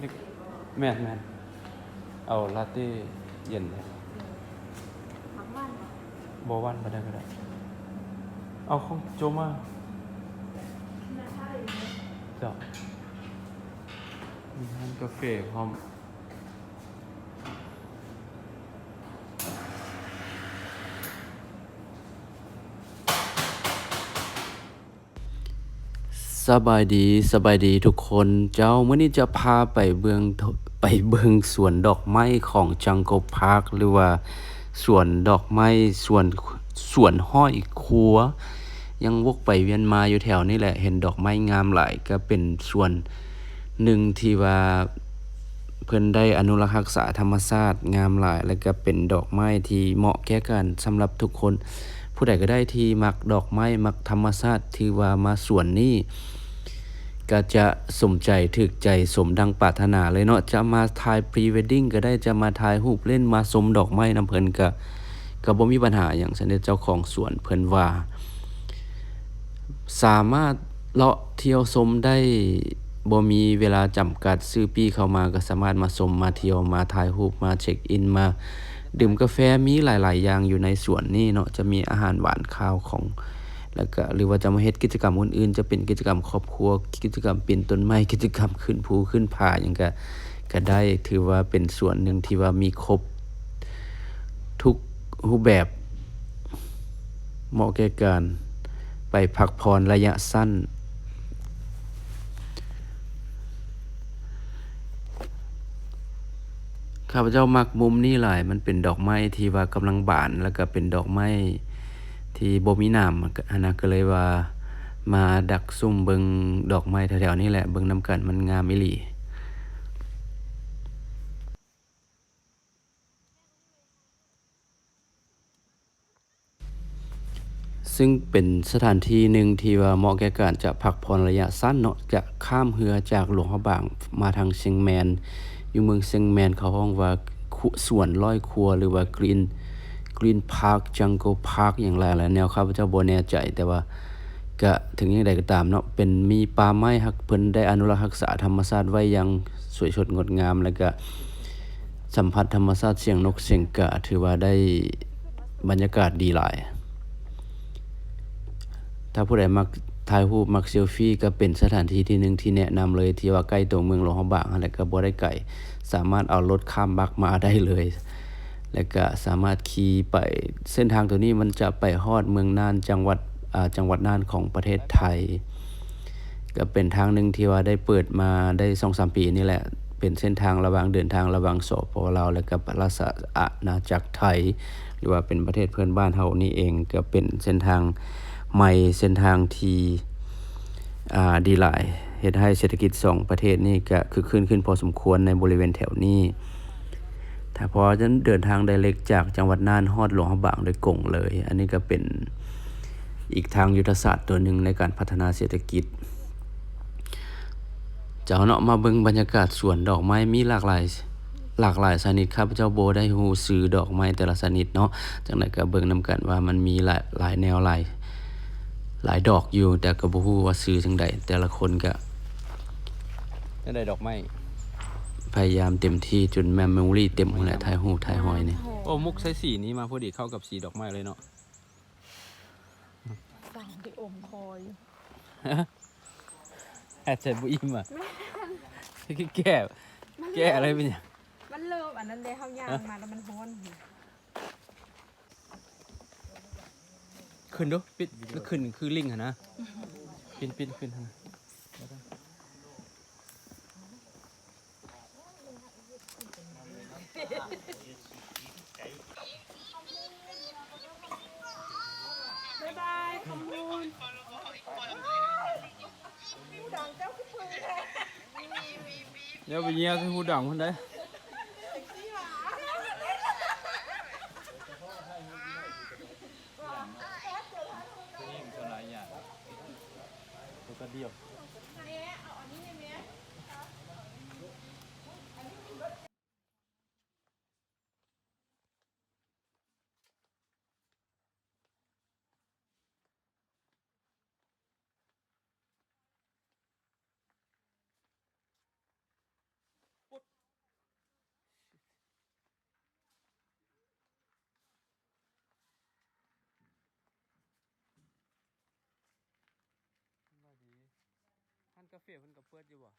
นี่แม่นแม่นเอาลาเต้เย็นเลยมักมันบ่บวันมาได้ก็ได้ เอาของโจมาน่าใช่เลยจ้ะมีร้านกาแฟพร้อม สบายดีสบายดีทุกคนเจ้าเมื่อนี้จะพาไปเบืองไปเบืองสวนดอกไม้ของจังโกพาร์คหรือว่าสวนดอกไม้สวนสวนห้อยครัว ยังวกไปเวียนมาอยู่แถวนี้แหละ เห็นดอกไม้งามหลายก็เป็นส่วนหนึ่งที่ว่าเพิ่นได้อนุรักษ์ษาธรรมชาติงามหลาย แล้วก็เป็นดอกไม้ที่เหมาะแก่กันสำหรับทุกคน ผู้ใดก็ได้ที่มักดอกไม้มักธรรมชาติที่ว่ามาสวนนี้ก็จะสมใจถึกใจสมดังปรารถนาเลยเนาะจะมาถ่ายพรีเวดดิ้งก็ได้จะมาถ่ายรูปเล่นมาสมดอกไม้น้ำเพิ่นก็ก็บ่มีปัญหาหยังซันเจ้าของสวนเพิ่นว่า สามารถเลาะเที่ยวชมได้บ่มีเวลาจำกัดซื้อปีเข้ามาก็สามารถมาชมมาเที่ยวมาถ่ายรูปมาเช็คอินมา ดื่มกาแฟมีหลาย ๆ อย่างอยู่ในสวนนี่เนาะจะมีอาหารหวานข้าวของ แล้วก็หรือว่าจะมาเฮ็ดกิจกรรมอื่นๆ จะเป็นกิจกรรมครอบครัว กิจกรรมปีนต้นไม้กิจกรรมขึ้นภูขึ้นผาหยังก็ก็ได้ถือว่าเป็นส่วนหนึ่งที่ว่ามีครบทุกรูปแบบเหมาะแก่การไปพักผ่อนระยะสั้น ข้าพเจ้ามักมุมนี้หลาย มันเป็นดอกไม้ที่ว่ากำลังบาน แล้วก็เป็นดอกไม้ที่บ่มีน้ำอันนั้นก็เลยว่ามาดักซุ่มเบิงดอกไม้แถวๆนี้แหละเบิงนำกันมันงามอีหลีซึ่งเป็นสถานที่หนึ่งที่ว่าเหมาะแก่การจะพักผ่อนระยะสั้นเนาะจะข้ามเรือจากหลวงพระบางมาทางเชียงแมน อยู่เมืองเชียงแมนเขาห้องว่าสวนร้อยครัวหรือว่ากรีนกรีนพาร์คจังโกพาร์คอย่างไรแหละแนวข้าพเจ้าบ่แน่ใจแต่ว่าก็ถึงอย่างใดก็ตามเนาะเป็นมีป่าไม้ฮักเพิ่นได้อนุรักษ์รักษาธรรมชาติไว้อย่างสวยสดงดงามแล้วก็สัมผัสธรรมชาติเสียงนกเสียงกาถือว่าได้บรรยากาศดีหลาย ถ้าผู้ใดมัก ถ่ายรูปมักเซลฟี่ก็เป็นสถานที่ที่หนึ่งที่แนะนำเลยที่ว่าใกล้ตัวเมืองหลวงพระบางอะไรก็บ่ได้ไกลสามารถเอารถข้ามบักมาได้เลย แล้วก็สามารถขี่ไปเส้นทางตัวนี้มันจะไปฮอดเมืองน่านจังหวัดจังหวัดน่านของประเทศไทย ก็เป็นทางหนึ่งที่ว่าได้เปิดมาได้2-3ปีนี่แหละ เป็นเส้นทางระหว่างเดินทางระหว่างสปลาวและก็ราชอาณาจักรไทย หรือว่าเป็นประเทศเพื่อนบ้านเฮานี่เองก็เป็นเส้นทาง ใหม่เส้นทางที่ดีหลายเฮ็ดให้เศรษฐกิจสองประเทศนี่ก็คือขึ้นขึ้นพอสมควรในบริเวณแถวนี้ ถ้าพอจะเดินทางไดเรกจากจังหวัดน่านฮอดหลวงพระบางโดยกงเลย อันนี้ก็เป็นอีกทางยุทธศาสตร์ตัวหนึ่งในการพัฒนาเศรษฐกิจเจ้าเนาะมาเบิ่งบรรยากาศสวนดอกไม้มีหลากหลายหลากหลายชนิดครับเจ้าโบได้ฮูซื้อดอกไม้แต่ละชนิดเนาะจังไดก็เบิ่งนํกันว่ามันมีหลายหลายแนวหลาย หลายดอกอยู่ แต่ก็บ่ฮู้ว่าซื้อจังใดแต่ละคนก็จังไดดอกไม้พยายามเต็มที่จนแมมโมรี่เต็มหมดแล้วถ่ายรูปถ่ายหอยนี่โอ้มุกใช้สีนี้มาพอดีเข้ากับสีดอกไม้เลยเนาะสั่งไปอมคอยแอดใส่บ่อิ่มอะแก้แก้อะไรเป็นหยังมันเริ่มอันนั้นเลยเขาย่างมาแล้วมันฮ้อน ขึ้นดูปิดแล้วขึ้นคือลิงหั่นนะปินปินขึ้นหั่นนะบ๊ายบายขอบคุณเดี๋ยวไปเยี่ยมที่หูดังคนได้ ก็าแฟเพิ่นก็เปิดอยู่บ่